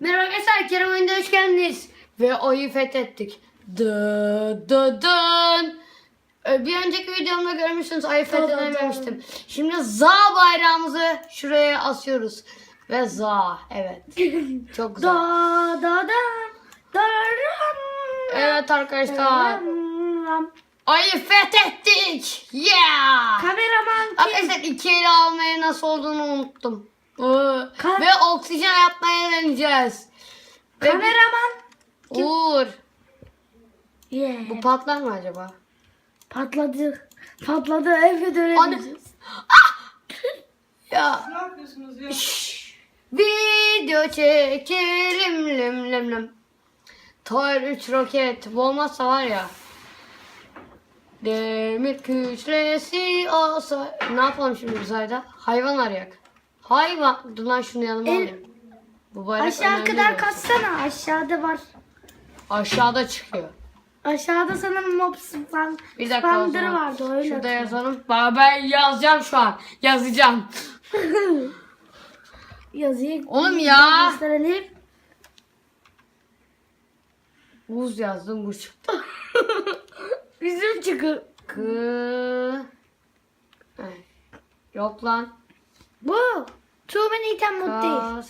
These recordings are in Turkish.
Merhaba arkadaşlar Kerem Oyun'da hoş geldiniz. Ve ayı fethettik. Dı dı dın. Ee, Bir önceki videomda görmüşsünüz ayı fethedememiştim. Şimdi za bayrağımızı şuraya asıyoruz. Ve za evet. Çok güzel. Da da da Evet arkadaşlar. Ayı fethettik. Yeah. Kameraman kim? Arkadaşlar iki ele almayı nasıl olduğunu unuttum. Ee, Ka- Ve oksijen yapmaya deneyeceğiz. Ve Kameraman. Uğur. Yeah. Bu patlar mı acaba? Patladı. Patladı. Eve dönebiliriz. Ya. Ne yapıyorsunuz ya? Video çekelim lim lim lim. Tor 3 roket. Bu olmazsa var ya. Demir kütlesi olsa. Ne yapalım şimdi uzayda? Hayvan arayak. Hayvan. Dur lan şunu yanıma El- alayım. Bu bayrak Aşağı önemli kadar bir- kaçsana. Aşağıda var. Aşağıda çıkıyor. Aşağıda sanırım mob spam, Bir dakika o spamdır zaman. vardı öyle. Şurada hatırlıyorum. yazalım. Bak ben yazacağım şu an. Yazacağım. Yazıyı Oğlum ya. gösterelim. Buz yazdım bu çıktı. Bizim çıkı. Kı... Ay. Yok lan. Bu. Too many item mod değil.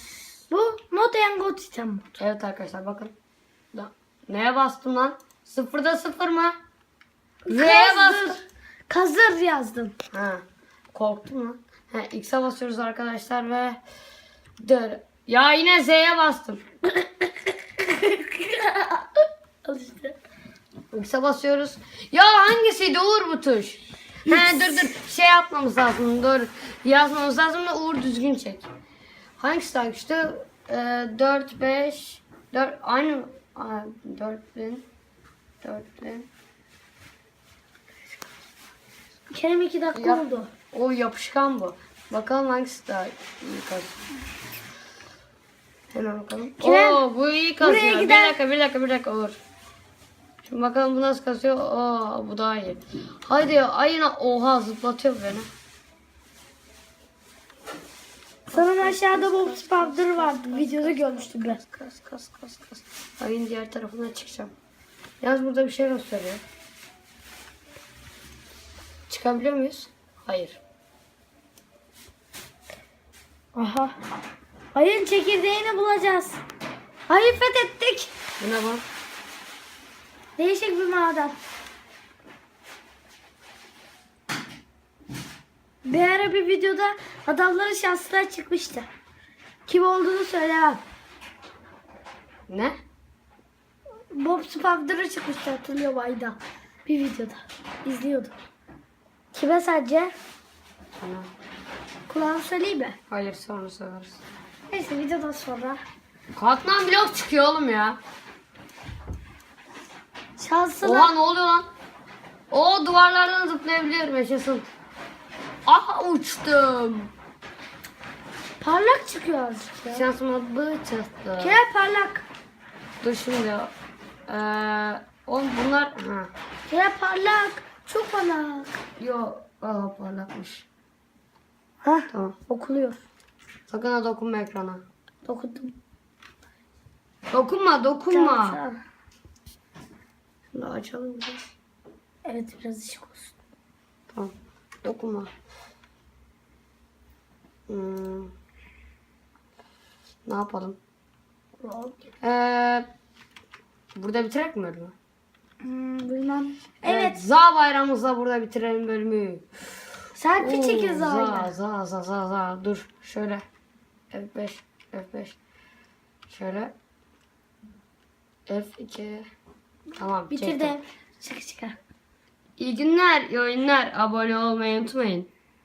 Bu mod and god item mod. Evet arkadaşlar bakın. Da- Neye bastım lan? Sıfırda sıfır mı? R'ye bastım. Kazır. Yazdım. Ha. Korktum lan. Ha, X'e basıyoruz arkadaşlar ve Dur. Ya yine Z'ye bastım. Al işte. X'e basıyoruz. Ya hangisiydi Uğur bu tuş? He dur dur şey yapmamız lazım dur. Yazmamız lazım da Uğur düzgün çek. Hangisi daha güçlü? Ee, 4, 5, 4 aynı Aa, 4000 4000 Kerem iki dakika Yap. oldu. O yapışkan bu. Bakalım hangisi daha iyi kazıyor. Hemen bakalım. Kerem, Oo bu iyi buraya Bir giden- dakika bir dakika bir dakika Uğur. Şimdi bakalım bu nasıl kazıyor. Oo bu daha iyi. Haydi ayına oha zıplatıyor beni. Sanırım aşağıda mob spamdır vardı. Videoda görmüştüm ben. Kas kas kas kas. Ayın diğer tarafına çıkacağım. Yalnız burada bir şey gösteriyor. Çıkabiliyor muyuz? Hayır. Aha. Ayın çekirdeğini bulacağız. Ayı fethettik. Bu ne lan? Değişik bir maden. Bir ara bir videoda adamların şanslar çıkmıştı. Kim olduğunu söylemem. Ne? Bob Spamder'ı çıkmıştı hatırlıyorum ayda. Bir videoda. İzliyordum. Kime sence? Ana. Kulağını söyleyeyim mi? Hayır sonra söyleriz. Neyse videodan sonra. Katman blok çıkıyor oğlum ya. Şansına Oha ne oluyor lan? O duvarlardan zıplayabiliyorum yaşasın. Aha uçtum. parlak çıkıyor azıcık ya. Şansıma bu çıktı. Kerem parlak. Dur şimdi. Ee, oğlum bunlar... Ha. Kerem parlak. Çok parlak. Yo. Aa parlakmış. Hah Tamam. okuluyor. Sakın ha dokunma ekrana. Dokundum. Dokunma dokunma. Tamam, tamam. Şimdi açalım biraz. Evet biraz ışık olsun. Tamam. Dokunma. Hmm. Ne yapalım? Ee, burada bitirek mi bölümü? Hmm, bilmem. Evet. Za bayramımızla burada bitirelim bölümü. Selfie Oo, çekeriz za, za za za za. Dur şöyle. F5 F5. Şöyle. F2. Tamam çektim. Bitirdim. Çık çıkar. İyi günler, iyi oyunlar. Abone olmayı unutmayın.